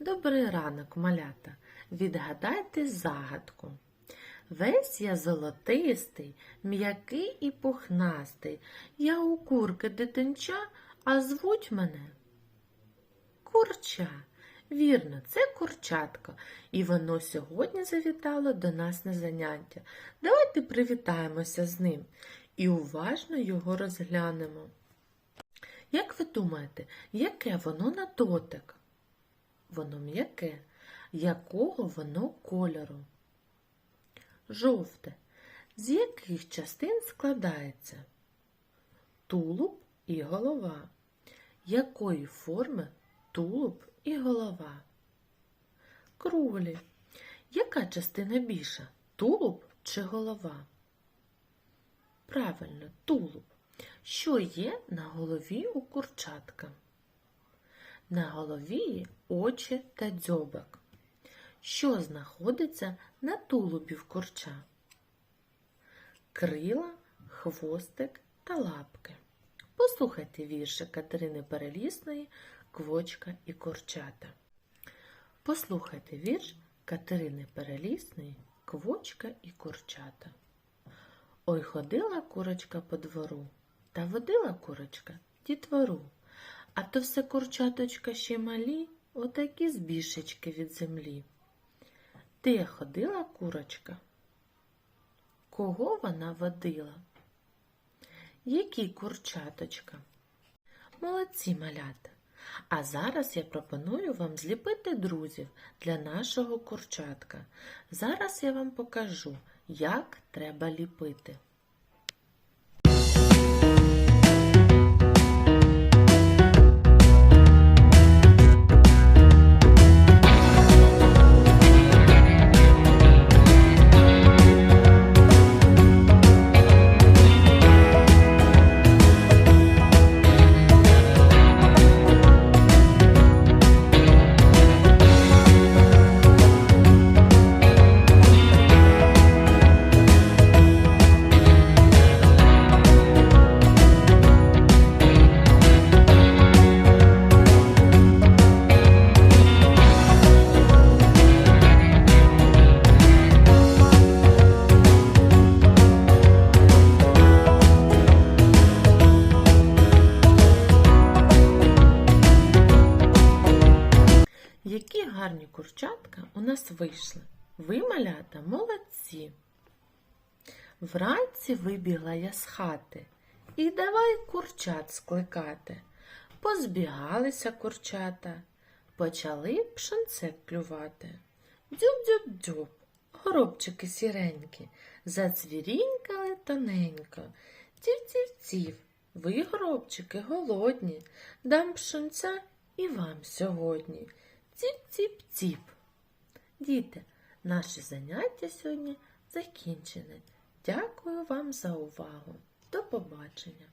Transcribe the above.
Добрий ранок, малята. Відгадайте загадку. Весь я золотистий, м'який і пухнастий. Я у курки дитинча, а звуть мене Курча. Вірно, це курчатко, і воно сьогодні завітало до нас на заняття. Давайте привітаємося з ним і уважно його розглянемо. Як ви думаєте, яке воно на дотик? Воно м'яке. Якого воно кольору? Жовте. З яких частин складається? Тулуб і голова. Якої форми тулуб і голова? Круглі. Яка частина більша? Тулуб чи голова? Правильно, тулуб. Що є на голові у курчатка? На голові очі та дзьобик. Що знаходиться на тулубі в курча? Крила, хвостик та лапки. Послухайте вірші Катерини Перелісної Квочка і курчата. Послухайте вірш Катерини Перелісної Квочка і курчата. Ой ходила курочка по двору, та водила курочка дітвору. А то все курчаточка ще малі, отакі збіжечки від землі. Де ходила курочка? Кого вона водила? Які курчаточка? Молодці малята! А зараз я пропоную вам зліпити друзів для нашого курчатка. Зараз я вам покажу, як треба ліпити. Гарні курчатка у нас вийшли. Ви, малята, молодці. Вранці вибігла я з хати і давай курчат скликати. Позбігалися курчата, почали пшенце клювати. Дзюб-дзюб-дзюб, горобчики сіренькі, зацвірінькали тоненько. Ців-ців-ців, ви, горобчики, голодні, дам пшенця і вам сьогодні. Ціп-ціп-ціп. Діти, наше заняття сьогодні закінчене. Дякую вам за увагу. До побачення!